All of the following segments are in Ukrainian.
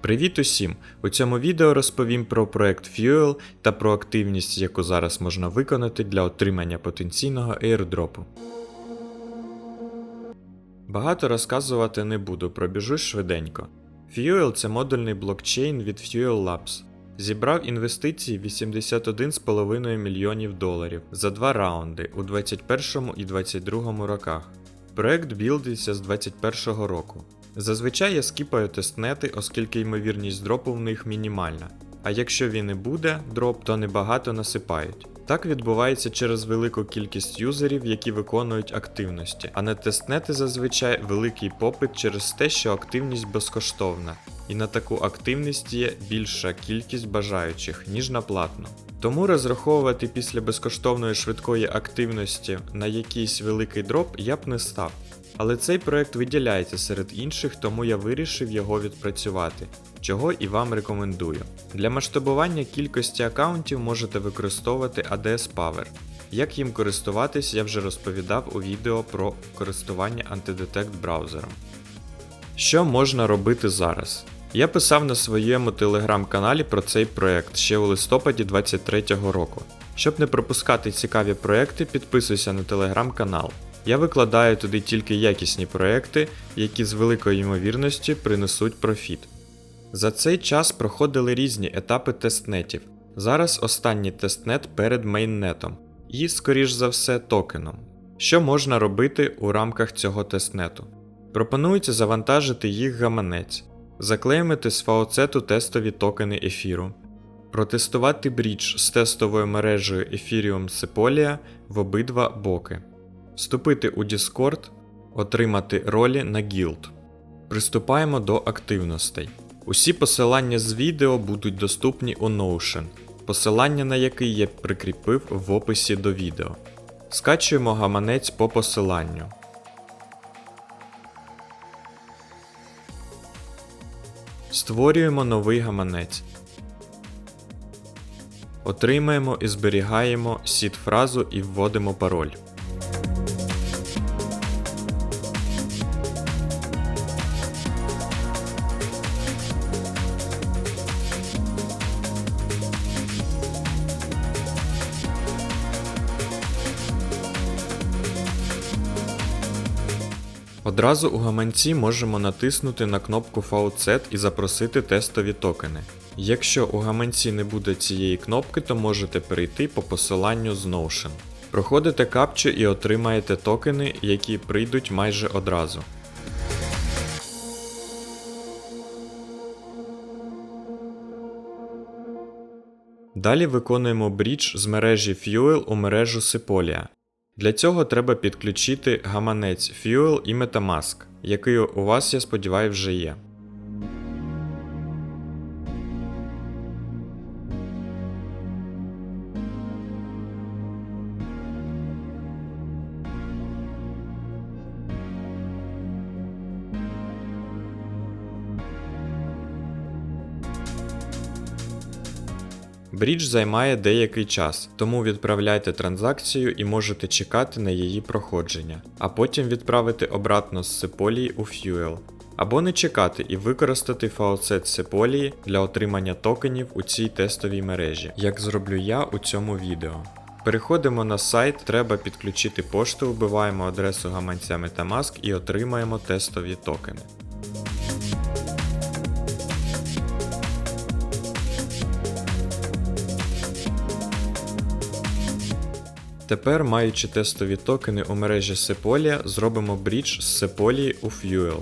Привіт усім! У цьому відео розповім про проект Fuel та про активність, яку зараз можна виконати для отримання потенційного airdropу. Багато розказувати не буду, пробіжусь швиденько. Fuel це модульний блокчейн від Fuel Labs. Зібрав інвестиції 81,5 мільйонів доларів за два раунди у 2021 і 2022 роках. Проект білдиться з 2021 року. Зазвичай я скіпаю тестнети, оскільки ймовірність дропу в них мінімальна. А якщо він і буде дроп, то небагато насипають. Так відбувається через велику кількість юзерів, які виконують активності, а на тестнети зазвичай великий попит через те, що активність безкоштовна, і на таку активність є більша кількість бажаючих, ніж на платну. Тому розраховувати після безкоштовної швидкої активності на якийсь великий дроп я б не став. Але цей проект виділяється серед інших, тому я вирішив його відпрацювати, чого і вам рекомендую. Для масштабування кількості аккаунтів можете використовувати ADS Power. Як їм користуватись, я вже розповідав у відео про користування антидетект браузером. Що можна робити зараз? Я писав на своєму телеграм-каналі про цей проект ще у листопаді 2023 року. Щоб не пропускати цікаві проекти, підписуйся на телеграм-канал. Я викладаю туди тільки якісні проекти, які з великою ймовірністю принесуть профіт. За цей час проходили різні етапи тестнетів. Зараз останній тестнет перед мейннетом і, скоріш за все, токеном. Що можна робити у рамках цього тестнету? Пропонується завантажити їх гаманець, заклеймити з фауцету тестові токени ефіру, протестувати брідж з тестовою мережею Ethereum Sepolia в обидва боки вступити у Discord, отримати ролі на гілд. Приступаємо до активностей. Усі посилання з відео будуть доступні у Notion, посилання на який я прикріпив в описі до відео. Скачуємо гаманець по посиланню. Створюємо новий гаманець. Отримаємо і зберігаємо сід фразу і вводимо пароль. Одразу у гаманці можемо натиснути на кнопку Faucet і запросити тестові токени. Якщо у гаманці не буде цієї кнопки, то можете перейти по посиланню з Notion. Проходите капчу і отримаєте токени, які прийдуть майже одразу. Далі виконуємо брідж з мережі Fuel у мережу Sepolia. Для цього треба підключити гаманець Fuel і Metamask, який у вас, я сподіваюся, вже є. Брідж займає деякий час, тому відправляйте транзакцію і можете чекати на її проходження, а потім відправити обратно з Сеполії у Fuel. Або не чекати і використати фауцет Сеполії для отримання токенів у цій тестовій мережі, як зроблю я у цьому відео. Переходимо на сайт, треба підключити пошту, вбиваємо адресу гаманця Metamask і отримаємо тестові токени. Тепер, маючи тестові токени у мережі Sepolia, зробимо брідж з Sepolia у Fuel.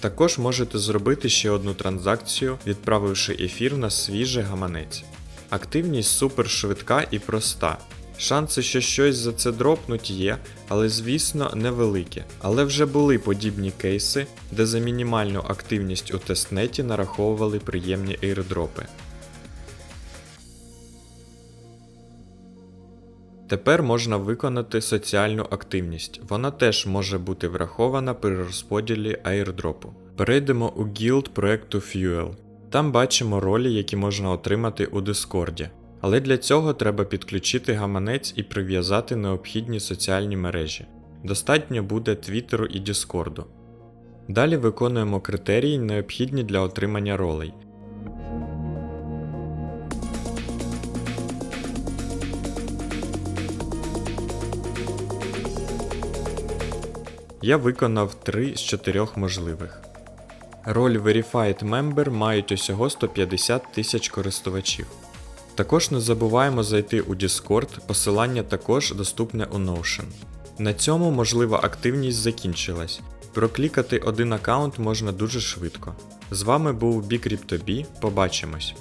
Також можете зробити ще одну транзакцію, відправивши ефір на свіжий гаманець. Активність супер швидка і проста. Шанси, що щось за це дропнуть є, але звісно невеликі. Але вже були подібні кейси, де за мінімальну активність у тестнеті нараховували приємні ейрдропи. Тепер можна виконати соціальну активність. Вона теж може бути врахована при розподілі airdropу. Перейдемо у гілд проекту Fuel. Там бачимо ролі, які можна отримати у Дискорді. Але для цього треба підключити гаманець і прив'язати необхідні соціальні мережі. Достатньо буде Твіттеру і Діскорду. Далі виконуємо критерії, необхідні для отримання ролей. Я виконав 3 з 4 можливих. Роль Verified Member мають усього 150 тисяч користувачів. Також не забуваємо зайти у Discord, посилання також доступне у Notion. На цьому можлива активність закінчилась. Проклікати один аккаунт можна дуже швидко. З вами був BigCryptoB, побачимось!